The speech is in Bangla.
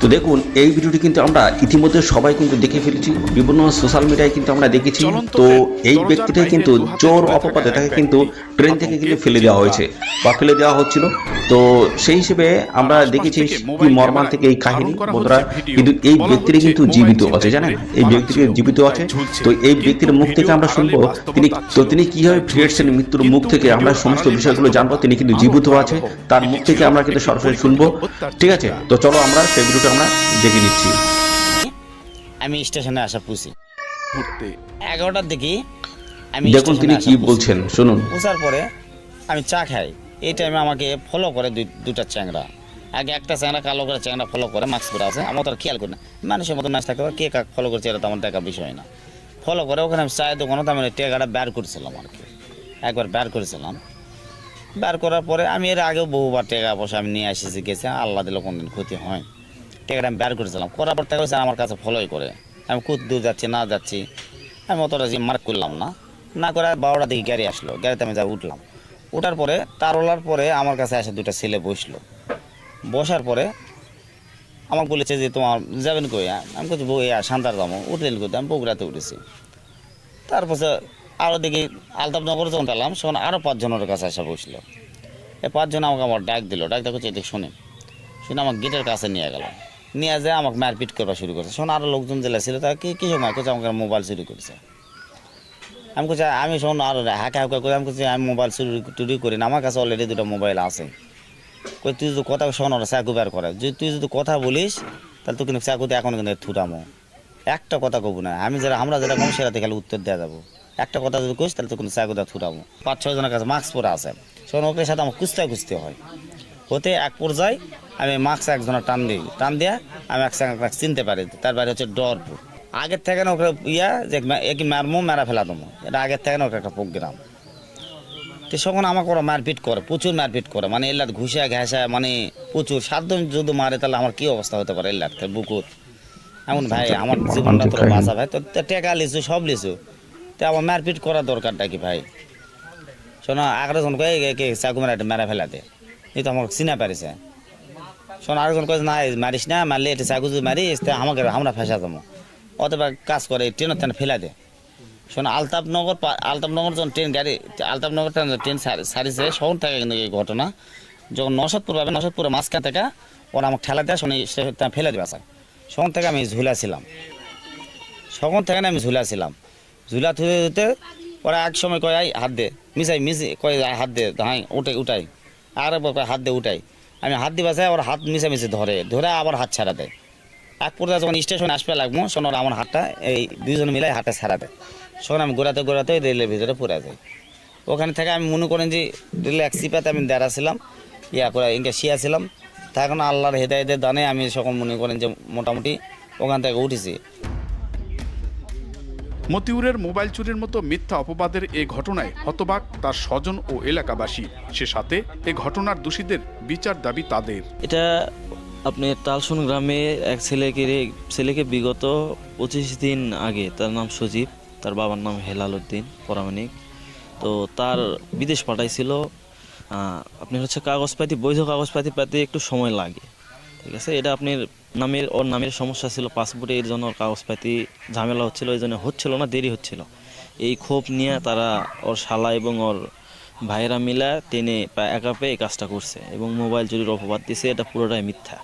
তো দেখুন এই ভিডিওটি কিন্তু আমরা ইতিমধ্যে সবাই কিন্তু দেখে ফেলেছি। বিভিন্ন সোশ্যাল মিডিয়ায় কিন্তু আমরা দেখেছি। তো এই ব্যক্তিটাই কিন্তু থাকা অপবাদে এক তাকে কিন্তু ট্রেন থেকে কিন্তু ফেলে দেওয়া হয়েছে বা ফেলে দেওয়া হচ্ছিল। তো সেই হিসেবে আমরা দেখেছি থেকে কি মোবাইল মর্মান্তিক এই কাহিনী। বন্ধুরা কিন্তু এই ব্যক্তিটি কিন্তু জীবিত আছে জানেন? এই ব্যক্তিটি জীবিত আছে। তো এই ব্যক্তির মুখ থেকে আমরা শুনব তিনি তো তিনি কীভাবে ফিরেছেন মৃত্যুর মুখ থেকে? আমরা সমস্ত বিষয়গুলো জানব। তিনি কিন্তু জীবিত আছে। তার মুখ থেকে আমরা কিন্তু সরাসরি শুনব। ঠিক আছে? তো চলো আমরা সেই ভিডিওটা আমরা দেখে নিচ্ছি। আমি স্টেশনে আসা পুষি। এগারোটার দিকে আমি দেখুন তিনি কি বলছেন শুনুন। পুষার পরে আমি চা খাই। এই টাইমে আমাকে ফলো করে দুই দুটা চ্যাংড়া আগে একটা চ্যাংড়া কালো করে চ্যাংড়া ফলো করে মাস্ক পরে আছে। আমার তো খেয়াল করি না। মানুষের মতো ম্যাচ থাকতে পারে কে কাক ফলো করছে এটা তো আমার দেখা বিষয় না। ফলো করে ওখানে আমি চায়ের দোকানে তো আমি টেকাটা বের করেছিলাম আর কি। একবার বের করেছিলাম। বের করার পরে আমি এর আগেও বহুবার টাকা পয়সা আমি নিয়ে এসেছি গেছে। আল্লাহ দিলে কোনদিন ক্ষতি হয়। টাকাটা আমি বের করেছিলাম। করার পর টাকা আমার কাছে ফলোই করে। আমি কুদ দূর যাচ্ছি, না যাচ্ছি। আমি অতটা যে মার্ক করলাম না। না করে বারোটা দিকে গাড়ি আসলো। গাড়িতে আমি যা উঠলাম। ওঠার পরে, তার ওলার পরে আমার কাছে এসে দুটা ছেলে বসল। বসার পরে আমাকে বলেছে যে, তোমার যাবেন কই? আমি বলছি বই শান্তার যাব উঠলেন করতে আমি বগুড়াতে উঠেছি। তারপরে আরও দেখি আলতাফনগর যখন পেলাম তখন আরও পাঁচজনের কাছে এসে বসল। এই পাঁচজন আমাকে আমার ডাক দিল। ডাক দেখো এদিক শুনে শুনে আমার গেটের কাছে নিয়ে গেল। নিয়ে যায়, আমাকে মারপিট করা শুরু করেছে। শোন আরও লোকজন জেলা ছিল তারা কি কিছু মার করছে আমাকে মোবাইল চুরি করেছে। আমি বলছি আমি শোন, আর হাঁকা হাঁকা করে আমি বলছি আমি মোবাইল চুরি টুরি করি না, আমার কাছে অলরেডি দুটো মোবাইল আছে। কই, তুই যদি কথা শোন, ওরা চাকু বের করে। যদি তুই যদি কথা বলিস, তাহলে তুই কিন্তু চাকুতে এখন কিন্তু থুটামো একটা কথা কব না, আমি যারা আমরা যেটা কম, সেটাতে খালি উত্তর দেওয়া যাব। একটা কথা যদি কইস, তাহলে তো কোনো চাকুতে থুটামো পাঁচ ছয় জনের কাছে মাস্ক পরে আছে। শোন ওকে সাথে আমার কুস্তায় কুস্তি হয়। হতে এক পর্যায়ে আমি মাস্ক একজনের টান দিই। টান দিয়া আমি এক এক চিনতে পারি তার বাইরে হচ্ছে ডরপুর। আগের থেকে না ওকে ইয়া যে একই মারমো মেরা ফেলা দেবো। এটা আগের থেকে না ওকে একটা প্রোগ্রাম। তো সখন আমাকে ওরা মারপিট করে প্রচুর মারপিট করে। মানে এল্লাত ঘুষা ঘাসা মানে প্রচুর। সাতজন যদি মারে তাহলে আমার কি অবস্থা হতে পারে এল্লাত বুকুর? এমন ভাই আমার জীবনটা তোর বাঁচা ভাই। তো টাকা লিছু সব লিছু তো আমার মারপিট করার দরকারটা কি ভাই? শোনো আরেকজন কয়ে কে চাকু মেরা মেরা ফেলা দে। এই তো আমাকে চিনা পারিছে। শোন, আরেকজন কয়ে না মারিস না, মারলে এটা চাকু যদি মারিস, তা আমাকে, আমরা ফেসা যাব অথবা কাজ করে ট্রেনের তেন ফেলা দে। শোন, আলতাপনগর আলতাপনগর যখন ট্রেন গাড়ি, আলতাপনগর ট্রেন- ট্রেন সারিছে, শহর থেকে কিন্তু এই ঘটনা। যখন নশদপুর পাবে নশদপুরের মাঝখান থেকে ওরা আমাকে ঠেলা দেয়, শোনে সে ফেলে দেবে আসা সখন থেকে আমি ঝুলাছিলাম সখন থেকে আমি ঝুলাছিলাম ঝুলা থুতে থুতে ওরা এক সময় কয় হাত দে। মিশাই মিশি কয় হাত দে হাই উঠে উঠাই। আর একবার হাত দিয়ে উঠাই। আমি হাত দিয়ে চাই আবার হাত মিশে মিশে ধরে ধরে আবার হাত ছাড়া দেয়। এক পর্যায়ে যখন স্টেশনে আসবে লাগবো, শোনো আমার হাতটা, এই দুইজন মিলাই হাতটা ছাড়া দেয়। শোন আমি গোড়াতে ওই রেলের ভিতরে পড়ে যাই। ওখানে থেকে আমি মনে করেন যে রেলে এক সিপাতে আমি দাঁড়াছিলাম, ইয়া করে ইনকে শিয়াছিলাম তখন আল্লাহর হেদায়তের দানে আমি সকল মনে করেন যে মোটামুটি ওখান থেকে উঠেছি। মতিউরের মোবাইল চুরির মতো মিথ্যা অপবাদের এ ঘটনায় হতবাক তার স্বজন ও এলাকাবাসী। সে সাথে এ ঘটনার দোষীদের বিচার দাবি তাদের। এটা আপনি তালসুন গ্রামে এক ছেলেকে ছেলেকে বিগত পঁচিশ দিন আগে তার নাম সজীব, তার বাবার নাম হেলাল উদ্দিন, পরামানিক। তো তার বিদেশ পাঠাইছিল। আপনি হচ্ছে কাগজপাতি, বৈধ কাগজপাতি পেতে একটু সময় লাগে। ঠিক আছে, এটা আপনার নামের, ওর নামের সমস্যা ছিল পাসপোর্টে এর জন্য কাগজপাতি ঝামেলা হচ্ছিল এই জন্য হচ্ছিল না, দেরি হচ্ছিল। এই ক্ষোভ নিয়ে তারা ওর শালা এবং ওর ভাইরা মিলা টেনে পা- একা পেয়ে এই কাজটা করছে এবং মোবাইল চুরির অপবাদ দিছে, এটা পুরোটাই মিথ্যা।